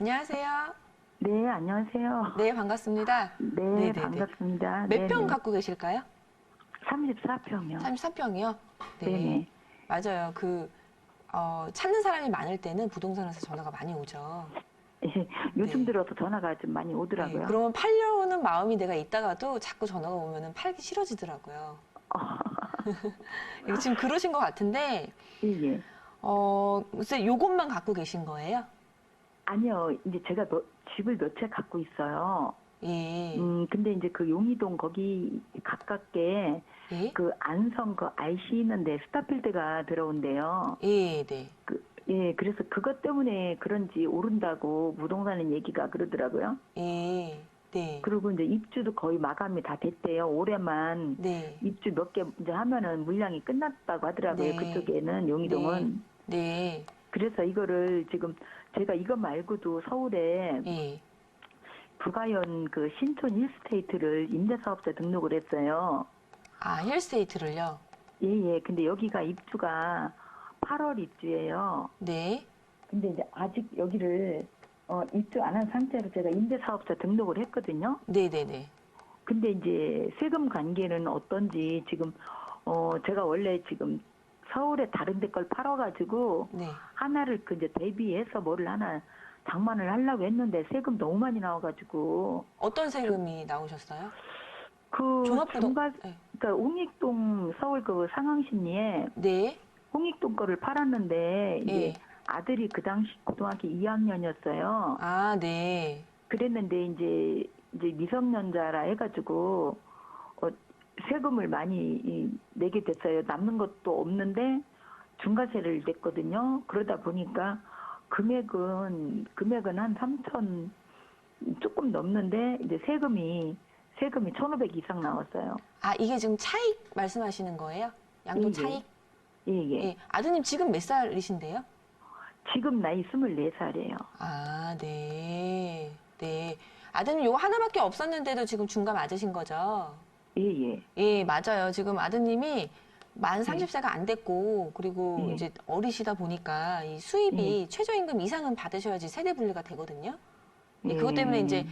안녕하세요. 네, 안녕하세요. 네, 반갑습니다. 네, 네네네. 반갑습니다. 몇평 갖고 계실까요? 34평이요. 33평이요? 네. 네네. 맞아요. 그, 어, 찾는 사람이 많을 때는 부동산에서 전화가 많이 오죠. 예, 요즘 네. 들어서 전화가 좀 많이 오더라고요. 네, 그러면 팔려는 마음이 내가 있다가도 자꾸 전화가 오면은 팔기 싫어지더라고요. 이게 지금 그러신 것 같은데, 예, 예. 어, 글쎄 요것만 갖고 계신 거예요? 아니요, 이제 제가 몇- 집을 몇 채 갖고 있어요. 예. 음, 근데 이제 그 용의동 거기 가깝게 예? 그 안성 그 IC 있는데 스타필드가 들어온대요. 예, 네. 그, 예, 그래서 그것 때문에 그런지 오른다고 부동산의 얘기가 그러더라고요. 예. 네. 그리고 이제 입주도 거의 마감이 다 됐대요. 올해만 네. 입주 몇 개 이제 하면은 물량이 끝났다고 하더라고요. 네. 그쪽에는 용의동은. 네. 그래서 이거를 지금 제가 이거 말고도 서울에 예. 부가현 그 신촌 힐스테이트를 임대사업자 등록을 했어요. 아, 힐스테이트를요? 예 예. 근데 여기가 입주가 8월 입주예요. 네. 근데 이제 아직 여기를 어, 입주 안 한 상태로 제가 임대사업자 등록을 했거든요. 네네네. 근데 이제 세금 관계는 어떤지 지금 어 제가 원래 지금 서울에 다른 데 걸 팔아가지고 네. 하나를 그 이제 대비해서 뭐를 하나 장만을 하려고 했는데 세금 너무 많이 나와가지고 어떤 세금이 나오셨어요? 그 종합부동. 중간 네. 그러니까 홍익동 서울 그 상황시니에 네. 홍익동 거를 팔았는데 이제 예. 아들이 그 당시 고등학교 2학년이었어요. 아, 네. 그랬는데 이제 이제 미성년자라 해가지고 어, 세금을 많이 이, 내게 됐어요. 남는 것도 없는데 중과세를 냈거든요. 그러다 보니까 금액은 금액은 한 3천 조금 넘는데 이제 세금이 세금이 1,500 이상 나왔어요. 아, 이게 지금 차익 말씀하시는 거예요? 양도 예, 예. 차익? 예, 예. 예. 아드님 지금 몇 살이신데요? 지금 나이 24살이에요. 아, 네. 네. 아드님 요거 하나밖에 없었는데도 지금 중간 맞으신 거죠? 예, 예. 예, 맞아요. 지금 아드님이 만 30세가 안 됐고, 그리고 예. 이제 어리시다 보니까 이 수입이 최저임금 이상은 받으셔야지 세대 분리가 되거든요. 예, 그것 때문에 음. 이제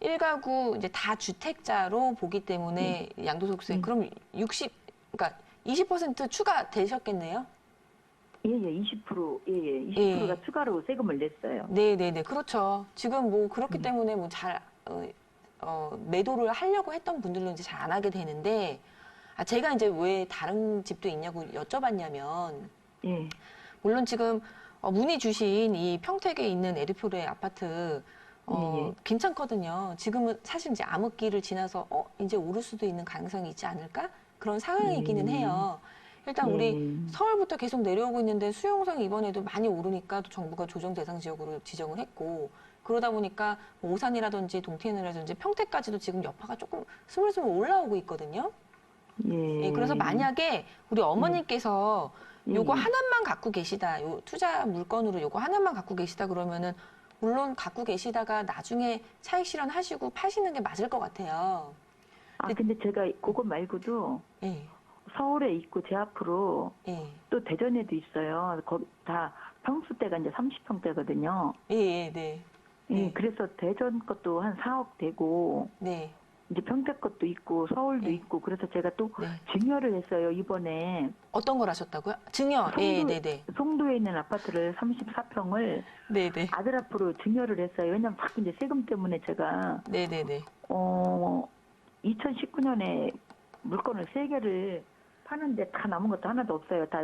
일가구 이제 다 주택자로 보기 때문에 양도소득세 음. 그럼 60 그러니까 20% 추가 되셨겠네요. 예, 예, 20%, 예, 예, 20%가 예. 추가로 세금을 냈어요. 네, 네, 네. 그렇죠. 지금 뭐 그렇기 음. 때문에 뭐 잘 어, 어, 매도를 하려고 했던 분들은 이제 잘 안 하게 되는데 아, 제가 이제 왜 다른 집도 있냐고 여쭤봤냐면 예, 물론 지금 어, 문의 주신 이 평택에 있는 에르표레 아파트 어, 예, 예. 괜찮거든요. 지금은 사실 이제 암흑기를 지나서 어, 이제 오를 수도 있는 가능성이 있지 않을까? 그런 상황이기는 음. 해요. 일단 예, 우리 서울부터 계속 내려오고 있는데 수용성이 이번에도 많이 오르니까 또 정부가 조정 대상 지역으로 지정을 했고 그러다 보니까 뭐 오산이라든지 동태현이라든지 평택까지도 지금 여파가 조금 스물스물 올라오고 있거든요. 예. 예, 그래서 만약에 우리 어머니께서 예, 요거 예. 하나만 갖고 계시다, 요 투자 물건으로 요거 하나만 갖고 계시다 그러면은 물론 갖고 계시다가 나중에 차익 실현하시고 파시는 게 맞을 것 같아요. 아, 근데 제가 그거 말고도 예, 서울에 있고 제 앞으로 예, 또 대전에도 있어요. 거기 다 평수대가 이제 30평대거든요. 예, 예, 네, 예, 네. 그래서 대전 것도 한 4억 되고 네, 이제 평택 것도 있고 서울도 네. 있고 그래서 제가 또 네. 증여를 했어요 이번에 어떤 걸 하셨다고요? 증여, 예, 송도- 네, 네, 송도에 있는 아파트를 34평을 네, 네, 아들 앞으로 증여를 했어요. 왜냐면 자꾸 이제 세금 때문에 제가 네, 네, 네, 어 2019년에 물건을 세 개를 파는데 다 남은 것도 하나도 없어요. 다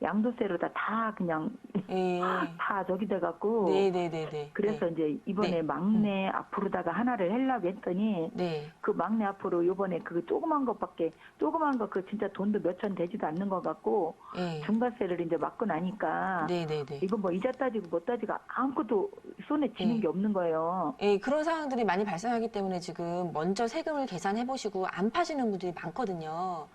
양도세로 다, 다 그냥 예, 다 저기 돼갖고 네, 네, 네, 네. 그래서 이제 이번에 네. 막내 앞으로다가 하나를 하려고 했더니 네, 그 막내 앞으로 요번에 그 조그만 것밖에 조그만 거 그 진짜 돈도 몇 천 되지도 않는 것 같고 예, 중과세를 이제 맞고 나니까 네, 네, 네. 이거 뭐 이자 따지고 못 따지고 아무것도 손에 쥐는 네. 게 없는 거예요. 예, 그런 상황들이 많이 발생하기 때문에 지금 먼저 세금을 계산해 보시고 안 파시는 분들이 많거든요.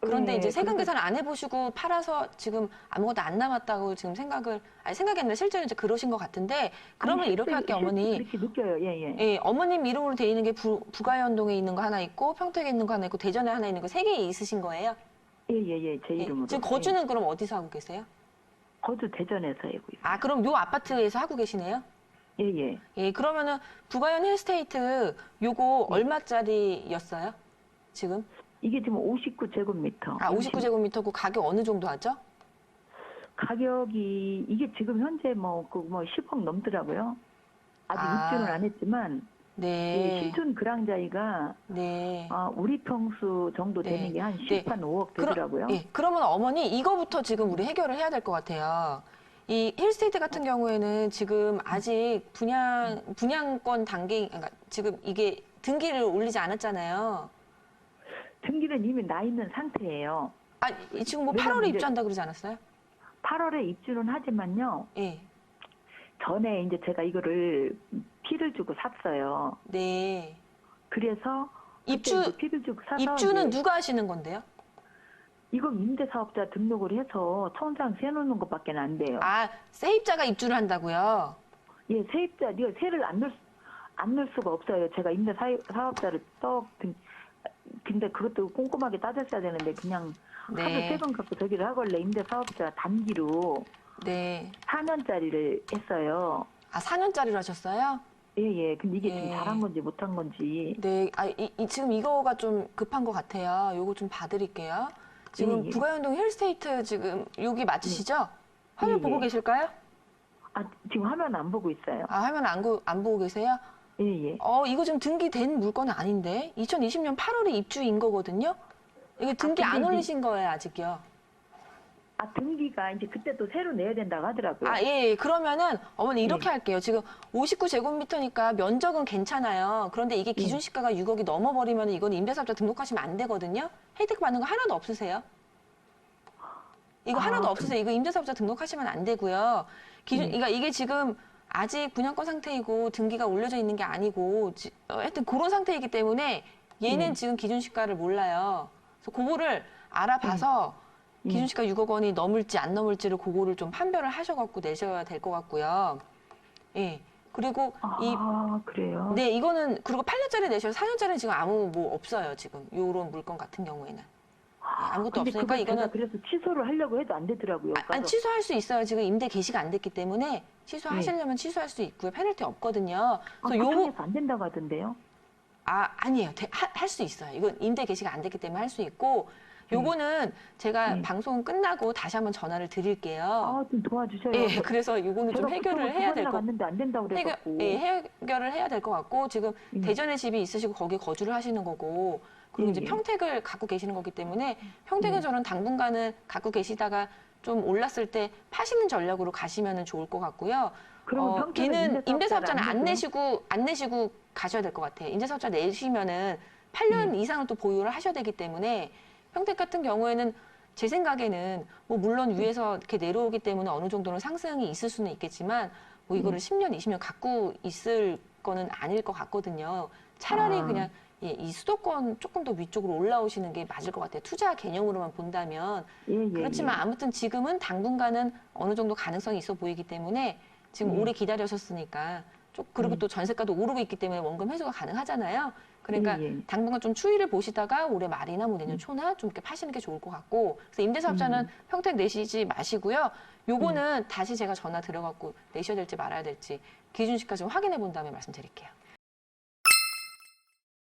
그런데 네, 이제 세금 그래서- 계산 안 해보시고 팔아서 지금 아무것도 안 남았다고 지금 생각을 아니 생각이 아니라 실제로 이제 그러신 것 같은데 그러면 아니, 이렇게 실제- 할게 실제 어머니 그렇게 느껴요. 예, 예. 예 어머님 이름으로 돼 있는 게 부, 부가연동에 있는 거 하나 있고 평택에 있는 거 하나 있고 대전에 하나 있는 거 세 개 있으신 거예요? 예, 예, 예. 제 예, 이름으로. 지금 거주는 그럼 어디서 하고 계세요? 예. 거주 대전에서 하고 있어요. 아 그럼 요 아파트에서 하고 계시네요? 예, 예. 예, 그러면은 부가연 힐스테이트 요거 네. 얼마짜리였어요? 지금? 이게 지금 59제곱미터. 아, 59제곱미터고 가격 어느 정도 하죠? 가격이 이게 지금 현재 뭐 그 뭐 10억 넘더라고요. 아직 아. 입주는 안 했지만 이 네. 신촌 그랑자이가 네. 아, 우리 평수 정도 되는 네. 게한 네. 10한 5억 그러- 되더라고요. 예, 그러면 어머니 이거부터 지금 우리 해결을 해야 될 것 같아요. 이 힐스테이트 같은 경우에는 지금 아직 분양 분양권 단계 그러니까 지금 이게 등기를 올리지 않았잖아요. 등기는 이미 나 있는 상태예요. 아, 이 지금 뭐 왜냐면 8월에 이제- 입주한다 그러지 않았어요? 8월에 입주는 하지만요. 예. 전에 이제 제가 이거를 피를 주고 샀어요. 네. 그래서 그때 입주 이제 피를 주고 사서 입주는 이제 누가 하시는 건데요? 이거 임대사업자 등록을 해서 천상 세놓는 것밖에 안 돼요. 아, 세입자가 입주를 한다고요? 예, 세입자, 네가 세를 안 넣을, 수- 안 넣을 수가 없어요. 제가 임대 사, 사업자를 떡, 등- 근데 그것도 꼼꼼하게 따졌어야 되는데 그냥 네. 세번 갖고 저기를 하걸래 임대 사업자 단기로 네. 4년짜리를 했어요. 아, 4년짜리로 하셨어요? 예, 예. 근데 이게 예. 지금 잘한 건지 못한 건지. 네, 아, 이, 이- 지금 이거가 좀 급한 것 같아요. 요거 좀 봐드릴게요. 지금 예, 예. 부가연동 힐스테이트 지금 여기 맞으시죠? 화면 예, 보고 예. 계실까요? 아, 지금 화면 안 보고 있어요. 아, 화면 안, 고- 안 보고 계세요? 예, 예. 어, 이거 지금 등기된 물건은 아닌데 2020년 8월에 입주인 거거든요. 이거 등기 아, 안 올리신 거예요, 아직요. 아, 등기가 이제 그때 또 새로 내야 된다고 하더라고요. 아, 예, 예. 그러면은 어머니 이렇게 네. 할게요. 지금 59제곱미터니까 면적은 괜찮아요. 그런데 이게 네. 기준 시가가 6억이 넘어버리면 이건 임대사업자 등록하시면 안 되거든요. 혜택 받는 거 하나도 없으세요? 이거 아, 하나도 그- 없으세요. 이거 임대사업자 등록하시면 안 되고요. 기준, 네. 그러니까 이게 지금 아직 분양권 상태이고 등기가 올려져 있는 게 아니고 지- 어, 하여튼 그런 상태이기 때문에 얘는 네. 지금 기준 시가를 몰라요. 그래서 그거를 알아봐서 네. 기준 시가 6억 원이 넘을지 안 넘을지를 그거를 좀 판별을 하셔갖고 내셔야 될 것 같고요. 예. 그리고 이 아, 그래요? 네, 이거는 그리고 8년짜리 내셔서 4년짜리는 지금 아무 뭐 없어요, 지금. 요런 물건 같은 경우에는. 예, 아무것도 근데 없으니까 그걸 제가 이거는 그래서 취소를 하려고 해도 안 되더라고요. 아, 아니. 취소할 수 있어요. 지금 임대 개시가 안 됐기 때문에 취소하시려면 취소할 수 있고요. 페널티 없거든요. 아, 그래서 요거 안 된다고 하던데요. 아, 아니에요. 할 수 있어요. 이건 임대 개시가 안 됐기 때문에 할 수 있고 요거는 제가 네. 방송 끝나고 다시 한번 전화를 드릴게요. 아, 좀 도와주셔요. 예, 그래서 요거는 좀 해결을 해야 두번 될것 나갔는데 안 된다고 해결, 그래갖고. 예, 해결을 해야 될 것 같고 지금 음. 대전에 집이 있으시고 거기 거주를 하시는 거고 그리고 예, 이제 예. 평택을 갖고 계시는 거기 때문에 평택은 음. 저는 당분간은 갖고 계시다가 좀 올랐을 때 파시는 전략으로 가시면 좋을 것 같고요. 그러면 어, 걔는 임대사업자는 안 내고요? 내시고 안 내시고 가셔야 될 것 같아요. 임대사업자 내시면은 8년 음. 이상을 또 보유를 하셔야 되기 때문에 평택 같은 경우에는 제 생각에는 뭐 물론 위에서 이렇게 내려오기 때문에 어느 정도는 상승이 있을 수는 있겠지만 뭐 이거를 음. 10년, 20년 갖고 있을 거는 아닐 것 같거든요. 차라리 아. 그냥 예, 이 수도권 조금 더 위쪽으로 올라오시는 게 맞을 것 같아요. 투자 개념으로만 본다면 예, 예, 그렇지만 예. 아무튼 지금은 당분간은 어느 정도 가능성이 있어 보이기 때문에 지금 음. 오래 기다리셨으니까 좀 그리고 음. 또 전세가도 오르고 있기 때문에 원금 회수가 가능하잖아요. 그러니까 예, 예. 당분간 좀 추이를 보시다가 올해 말이나 뭐 내년 초나 좀 이렇게 파시는 게 좋을 것 같고 그래서 임대사업자는 음. 평택 내시지 마시고요. 요거는 다시 제가 전화 드려갖고 내셔야 될지 말아야 될지 기준시가 좀 확인해 본 다음에 말씀드릴게요.